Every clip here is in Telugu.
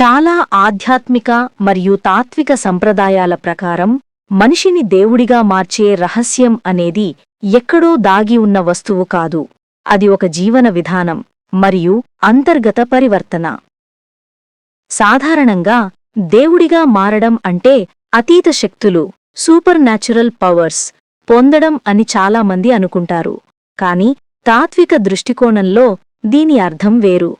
చాలా ఆధ్యాత్మిక మరియు తాత్విక సంప్రదాయాల ప్రకారం మనిషిని దేవుడిగా మార్చే రహస్యం అనేది ఎక్కడో దాగి ఉన్న వస్తువు కాదు. అది ఒక జీవన విధానం మరియు అంతర్గత పరివర్తన. సాధారణంగా దేవుడిగా మారడం అంటే అతీత శక్తులు సూపర్ న్యాచురల్ పవర్స్ పొందడం అని చాలామంది అనుకుంటారు. కాని తాత్విక దృష్టికోణంలో దీని అర్థం వేరు.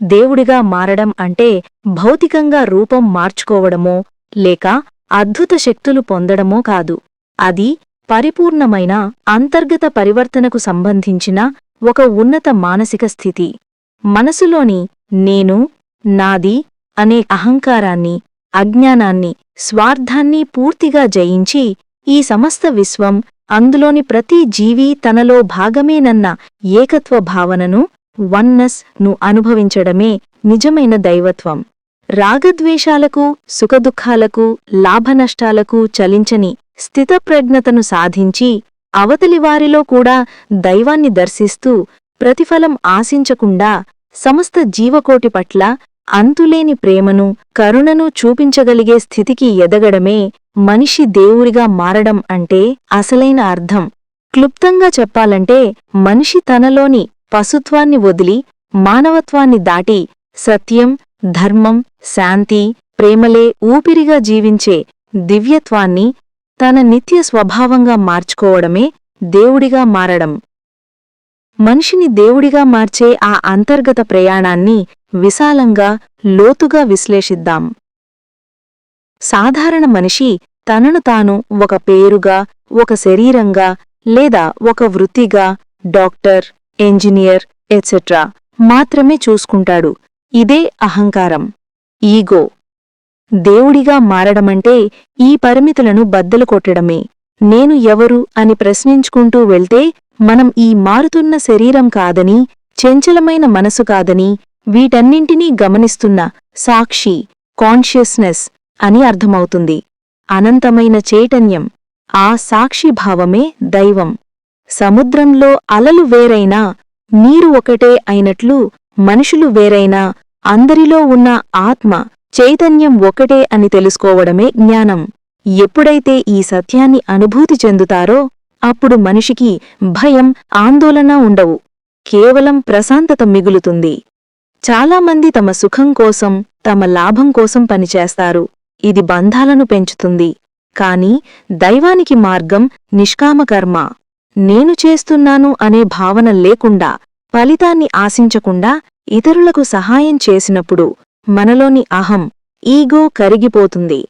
దేవుడిగా మారడం అంటే భౌతికంగా రూపం మార్చుకోవడమో లేక అద్భుత శక్తులు పొందడమో కాదు. అది పరిపూర్ణమైన అంతర్గత పరివర్తనకు సంబంధించిన ఒక ఉన్నత మానసిక స్థితి. మనసులోని నేను నాది అనే అహంకారాన్ని అజ్ఞానాన్ని స్వార్థాన్ని పూర్తిగా జయించి ఈ సమస్త విశ్వం అందులోని ప్రతి జీవీ తనలో భాగమేనన్న ఏకత్వ భావనను వన్నెస్ను అనుభవించడమే నిజమైన దైవత్వం. రాగద్వేషాలకు సుఖదుఖాలకు లాభనష్టాలకు చలించని స్థితప్రజ్ఞతను సాధించి అవతలివారిలో కూడా దైవాన్ని దర్శిస్తూ ప్రతిఫలం ఆశించకుండా సమస్త జీవకోటి పట్ల అంతులేని ప్రేమను కరుణను చూపించగలిగే స్థితికి ఎదగడమే మనిషి దేవుడిగా మారడం అంటే అసలైన అర్థం. క్లుప్తంగా చెప్పాలంటే మనిషి తనలోని పశుత్వాన్ని వదిలి మానవత్వాన్ని దాటి సత్యం ధర్మం శాంతి ప్రేమలే ఊపిరిగా జీవించే దివ్యత్వాన్ని తన నిత్య స్వభావంగా మార్చుకోవడమే దేవుడిగా మారడం. మనిషిని దేవుడిగా మార్చే ఆ అంతర్గత ప్రయాణాన్ని విశాలంగా లోతుగా విశ్లేషిద్దాం. సాధారణ మనిషి తనను తాను ఒక పేరుగా ఒక శరీరంగా లేదా ఒక వృత్తిగా డాక్టర్ ఇంజనీర్ ఎట్సెట్రా మాత్రమే చూసుకుంటాడు. ఇదే అహంకారం. ఈగో. దేవుడిగా మారడమంటే ఈ పరిమితులను బద్దలు కొట్టడమే. నేను ఎవరు అని ప్రశ్నించుకుంటూ వెళ్తే మనం ఈ మారుతున్న శరీరం కాదని చెంచలమైన మనసు కాదని వీటన్నింటినీ గమనిస్తున్న సాక్షి కాన్షియస్నెస్ అని అర్థమవుతుంది. అనంతమైన చైతన్యం. ఆ సాక్షిభావమే దైవం. సముద్రంలో అలలు వేరైనా నీరు ఒకటే అయినట్లు మనుషులు వేరైనా అందరిలో ఉన్న ఆత్మ చైతన్యం ఒకటే అని తెలుసుకోవడమే జ్ఞానం. ఎప్పుడైతే ఈ సత్యాన్ని అనుభూతి చెందుతారో అప్పుడు మనిషికి భయం ఆందోళన ఉండవు. కేవలం ప్రశాంతత మిగులుతుంది. చాలామంది తమ సుఖం కోసం తమ లాభం కోసం పనిచేస్తారు. ఇది బంధాలను పెంచుతుంది. కాని దైవానికి మార్గం నిష్కామకర్మ. నేను చేస్తున్నాను అనే భావన లేకుండా ఫలితాన్ని ఆశించకుండా ఇతరులకు సహాయం చేసినప్పుడు మనలోని అహం ఈగో కరిగిపోతుంది.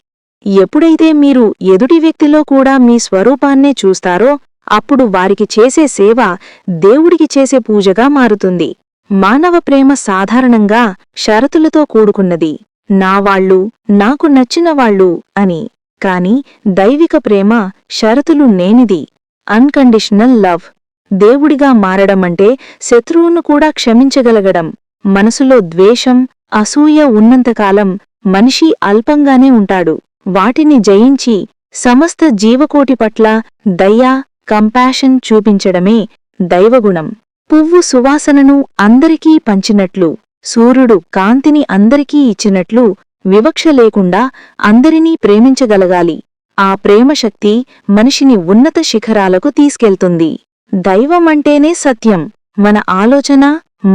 ఎప్పుడైతే మీరు ఎదుటి వ్యక్తిలో కూడా మీ స్వరూపాన్నే చూస్తారో అప్పుడు వారికి చేసే సేవ దేవుడికి చేసే పూజగా మారుతుంది. మానవ ప్రేమ సాధారణంగా షరతులతో కూడుకున్నది. నావాళ్ళు నాకు నచ్చినవాళ్ళు అని. కాని దైవిక ప్రేమ షరతులు నేనిది అన్కండిషనల్ లవ్. దేవుడిగా మారడమంటే శత్రువును కూడా క్షమించగలగడం. మనసులో ద్వేషం అసూయ ఉన్నంతకాలం మనిషి అల్పంగానే ఉంటాడు. వాటిని జయించి సమస్త జీవకోటి పట్ల దయా కంపాషన్ చూపించడమే దైవగుణం. పువ్వు సువాసనను అందరికీ పంచినట్లు సూర్యుడు కాంతిని అందరికీ ఇచ్చినట్లు వివక్ష లేకుండా అందరినీ ప్రేమించగలగాలి. ఆ ప్రేమశక్తి మనిషిని ఉన్నత శిఖరాలకు తీసుకెళ్తుంది. దైవమంటేనే సత్యం. మన ఆలోచన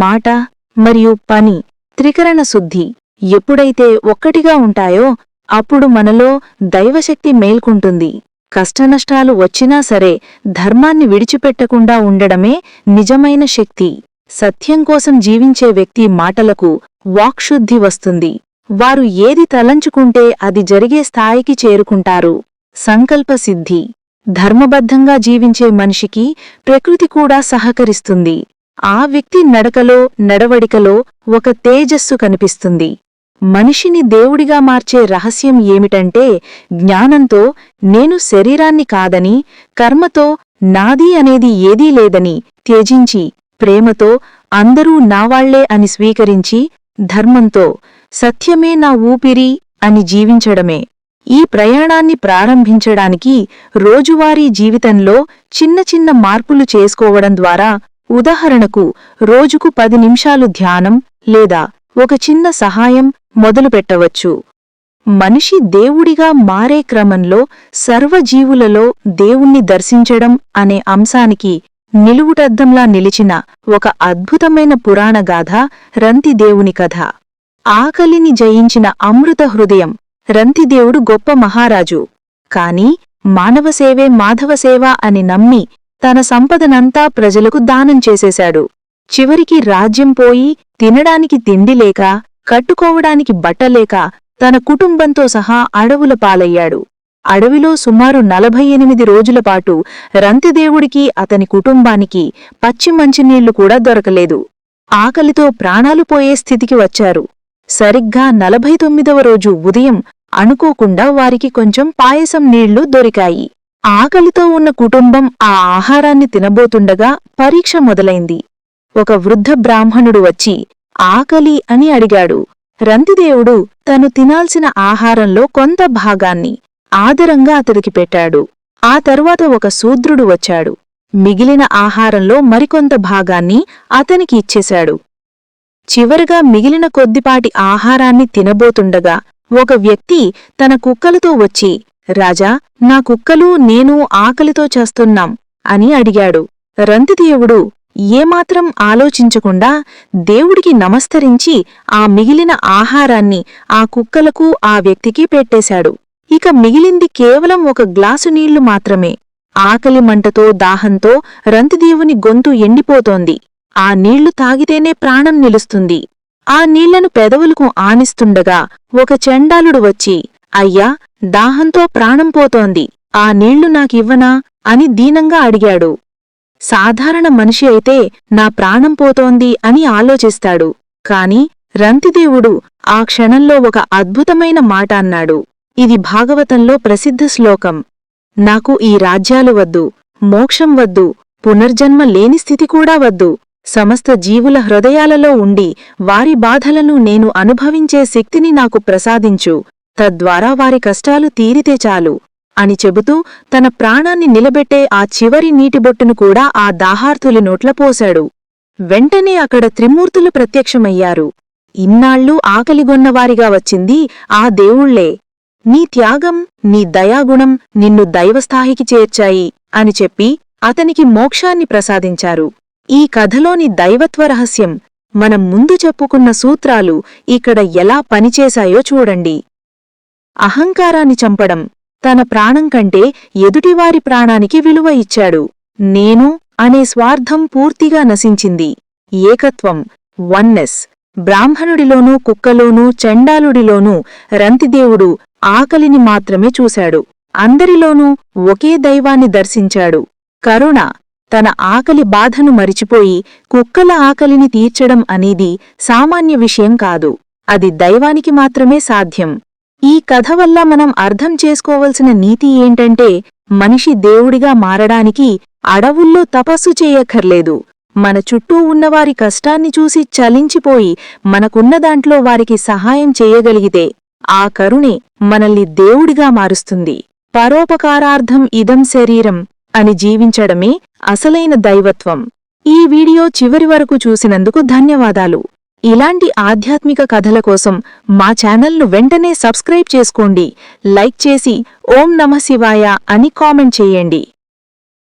మాట మరియు పని త్రికరణ శుద్ధి ఎప్పుడైతే ఒక్కటిగా ఉంటాయో అప్పుడు మనలో దైవశక్తి మేల్కుంటుంది. కష్టనష్టాలు వచ్చినా సరే ధర్మాన్ని విడిచిపెట్టకుండా ఉండడమే నిజమైన శక్తి. సత్యం కోసం జీవించే వ్యక్తి మాటలకు వాక్శుద్ధి వస్తుంది. వారు ఏది తలంచుకుంటే అది జరిగే స్థాయికి చేరుకుంటారు. సంకల్పసిద్ధి. ధర్మబద్ధంగా జీవించే మనిషికి ప్రకృతి కూడా సహకరిస్తుంది. ఆ వ్యక్తి నడకలో నడవడికలో ఒక తేజస్సు కనిపిస్తుంది. మనిషిని దేవుడిగా మార్చే రహస్యం ఏమిటంటే జ్ఞానంతో నేను శరీరాన్ని కాదని కర్మతో నాది అనేది ఏదీ లేదని త్యజించి ప్రేమతో అందరూ నావాళ్ళే అని స్వీకరించి ధర్మంతో సత్యమే నా ఊపిరి అని జీవించడమే. ఈ ప్రయాణాన్ని ప్రారంభించడానికి రోజువారీ జీవితంలో చిన్న చిన్న మార్పులు చేసుకోవడం ద్వారా ఉదాహరణకు రోజుకు పది నిమిషాలు ధ్యానం లేదా ఒక చిన్న సహాయం మొదలుపెట్టవచ్చు. మనిషి దేవుడిగా మారే క్రమంలో సర్వజీవులలో దేవుణ్ణి దర్శించడం అనే అంశానికి నిలువుటద్దంలా నిలిచిన ఒక అద్భుతమైన పురాణగాథ రంతిదేవుని కథ. ఆకలిని జయించిన అమృత హృదయం రంతిదేవుడు గొప్ప మహారాజు. కాని మానవసేవే మాధవసేవ అని నమ్మి తన సంపదనంతా ప్రజలకు దానం చేసేశాడు. చివరికి రాజ్యం పోయి తినడానికి తిండి లేక కట్టుకోవడానికి బట్టలేక తన కుటుంబంతో సహా అడవుల పాలయ్యాడు. అడవిలో సుమారు నలభై ఎనిమిది రోజులపాటు రంతిదేవుడికి అతని కుటుంబానికి పచ్చి మంచినీళ్ళు కూడా దొరకలేదు. ఆకలితో ప్రాణాలు పోయే స్థితికి వచ్చారు. సరిగ్గా నలభై తొమ్మిదవ రోజు ఉదయం అనుకోకుండా వారికి కొంచెం పాయసం నీళ్ళు దొరికాయి. ఆకలితో ఉన్న కుటుంబం ఆ ఆహారాన్ని తినబోతుండగా పరీక్ష మొదలైంది. ఒక వృద్ధ బ్రాహ్మణుడు వచ్చి ఆకలి అని అడిగాడు. రంతిదేవుడు తను తినాల్సిన ఆహారంలో కొంత భాగాన్ని ఆదరంగా అతడికి పెట్టాడు. ఆ తరువాత ఒక శూద్రుడు వచ్చాడు. మిగిలిన ఆహారంలో మరికొంత భాగాన్ని అతనికి ఇచ్చేశాడు. చివరగా మిగిలిన కొద్దిపాటి ఆహారాన్ని తినబోతుండగా ఒక వ్యక్తి తన కుక్కలతో వచ్చి రాజా నా కుక్కలు నేను ఆకలితో చేస్తున్నాం అని అడిగాడు. రంతిదేవుడు ఏమాత్రం ఆలోచించకుండా దేవుడికి నమస్కరించి ఆ మిగిలిన ఆహారాన్ని ఆ కుక్కలకు ఆ వ్యక్తికి పెట్టేశాడు. ఇక మిగిలింది కేవలం ఒక గ్లాసు నీళ్ళు మాత్రమే. ఆకలి మంటతో దాహంతో రంతిదేవుని గొంతు ఎండిపోతోంది. ఆ నీళ్ళు తాగితేనే ప్రాణం నిలుస్తుంది. ఆ నీళ్ళను పెదవులకు ఆనిస్తుండగా ఒక చండాలుడు వచ్చి అయ్యా దాహంతో ప్రాణం పోతోంది. ఆ నీళ్ళు నాకివ్వనా? అని దీనంగా అడిగాడు. సాధారణ మనిషి అయితే నా ప్రాణం పోతోంది అని ఆలోచిస్తాడు. కాని రంతిదేవుడు ఆ క్షణంలో ఒక అద్భుతమైన మాట అన్నాడు. ఇది భాగవతంలో ప్రసిద్ధ శ్లోకం. నాకు ఈ రాజ్యాలు వద్దు మోక్షం వద్దు పునర్జన్మ లేని స్థితి కూడా వద్దు. సమస్త జీవుల హృదయాలలో ఉండి వారి బాధలను నేను అనుభవించే శక్తిని నాకు ప్రసాదించు. తద్వారా వారి కష్టాలు తీరితే చాలు. అని చెబుతూ తన ప్రాణాన్ని నిలబెట్టే ఆ చివరి నీటిబొట్టును కూడా ఆ దాహార్తులి నోట్ల పోశాడు. వెంటనే అక్కడ త్రిమూర్తులు ప్రత్యక్షమయ్యారు. ఇన్నాళ్ళూ ఆకలిగొన్నవారిగా వచ్చింది ఆ దేవుళ్ళే నీ త్యాగం నీ దయాగుణం నిన్ను దైవస్థాయికి చేర్చాయి అని చెప్పి అతనికి మోక్షాన్ని ప్రసాదించారు. ఈ కథలోని దైవత్వ రహస్యం మనం ముందు చెప్పుకున్న సూత్రాలు ఇక్కడ ఎలా పనిచేశాయో చూడండి. అహంకారాన్ని చంపడం తన ప్రాణం కంటే ఎదుటివారి ప్రాణానికి విలువ ఇచ్చాడు. నేను అనే స్వార్థం పూర్తిగా నశించింది. ఏకత్వం వన్నెస్ బ్రాహ్మణుడిలోనూ కుక్కలోనూ చండాలుడిలోనూ రంతిదేవుడు ఆకలిని మాత్రమే చూశాడు. అందరిలోనూ ఒకే దైవాన్ని దర్శించాడు. కరుణ తన ఆకలి బాధను మరిచిపోయి కుక్కల ఆకలిని తీర్చడం అనేది సామాన్య విషయం కాదు. అది దైవానికి మాత్రమే సాధ్యం. ఈ కథ వల్ల మనం అర్థం చేసుకోవలసిన నీతి ఏంటంటే మనిషి దేవుడిగా మారడానికి అడవుల్లో తపస్సు చేయక్కర్లేదు. మన చుట్టూ ఉన్నవారి కష్టాన్ని చూసి చలించిపోయి మనకున్న దాంట్లో వారికి సహాయం చేయగలిగితే ఆ కరుణే మనల్ని దేవుడిగా మారుస్తుంది. పరోపకారార్థం ఇదం శరీరం అని జీవించడమే అసలైన దైవత్వం. ఈ వీడియో చివరి వరకు చూసినందుకు ధన్యవాదాలు. ఇలాంటి ఆధ్యాత్మిక కథల కోసం మా ఛానల్ను వెంటనే సబ్స్క్రైబ్ చేసుకోండి. లైక్ చేసి ఓం నమ శివాయ అని కామెంట్ చేయండి.